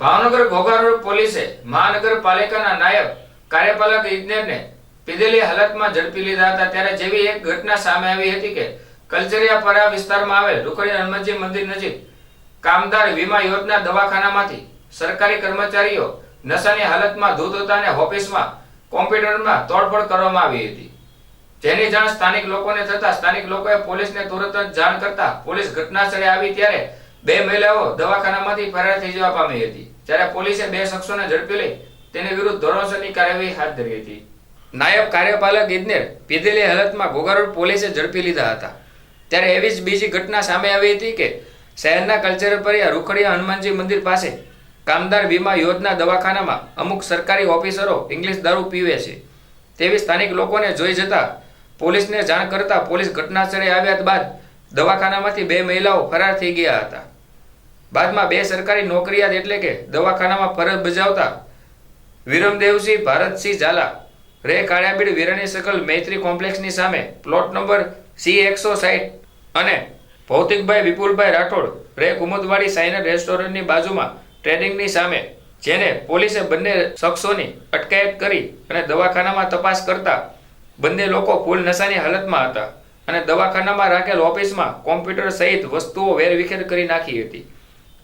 Bhavnagar Ghogha road પોલીસે મહાનગરપાલિકાના નાયબ કાર્યપાલક ઇજનેરને પીધેલી હાલતમાં ઝડપી લીધા હતા. ત્યારે જેવી એક ઘટના સામે આવી હતી કે કલચરિયાપરા વિસ્તારમાં આવેલ રૂકડી હનુમાનજી મંદિર નજીક કામદાર વીમા યોજના દવાખાનામાંથી સરકારી કર્મચારીઓ નશાની હાલતમાં ધૂત હતા અને ઓફિસમાં કોમ્પ્યુટરમાં તોડફોડ કરવામાં આવી હતી. જેની જાણ સ્થાનિક લોકોને થતા સ્થાનિક લોકોએ પોલીસને તુરત જ જાણ કરતા પોલીસ ઘટના સ્થળે આવી ત્યારે બે મહિલાઓ દવાખાનામાંથી ફરાર થઈ જવા પામી હતી. જ્યારે પોલીસે બે શખ્સોને ઝડપી લઈ તેની વિરુદ્ધ ધોરણસરની કાર્યવાહી હાથ ધરી હતી. નાયબ કાર્યપાલક ઇજનેર પીધેલી હાલતમાં ઘોઘારોડ પોલીસે ઝડપી લીધા હતા. ત્યારે એવી જ બીજી ઘટના સામે આવી હતી કે શહેરના કલ્ચરપરિયા રૂખડિયા હનુમાનજી મંદિર પાસે કામદાર વીમા યોજના દવાખાનામાં અમુક સરકારી ઓફિસરો ઇંગ્લિશ દારૂ પીવે છે. તેવી સ્થાનિક લોકોને જોઈ જતા પોલીસને જાણ કરતા પોલીસ ઘટનાસ્થળે આવ્યા બાદ દવાખાનામાંથી બે મહિલાઓ ફરાર થઈ ગયા હતા. બાદમાં બે સરકારી નોકરિયાત એટલે કે દવાખાનામાં ફરજ બજાવતા વિરમદેવસિંહ ભારતસિંહ ઝાલા, રે કાળિયાબીડ વિરાણી સકલ મૈત્રી કોમ્પ્લેક્સની સામે પ્લોટ નંબર સી એકસો સાઠ અને ભૌતિકભાઈ વિપુલભાઈ રાઠોડ, રે કુમુદવાડી સાઈનર રેસ્ટોરન્ટની બાજુમાં ટ્રેડિંગની સામે, જેને પોલીસે બંને શખ્સોની અટકાયત કરી અને દવાખાનામાં તપાસ કરતા બંને લોકો ફૂલ નશાની હાલતમાં હતા અને દવાખાનામાં રાખેલ ઓફિસમાં કોમ્પ્યુટર સહિત વસ્તુઓ વેરવિખેર કરી નાખી હતી.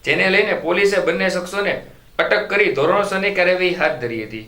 જેને લઈને પોલીસે બંને શખ્સોને અટક કરી ધોરણસરની કાર્યવાહી હાથ ધરી હતી.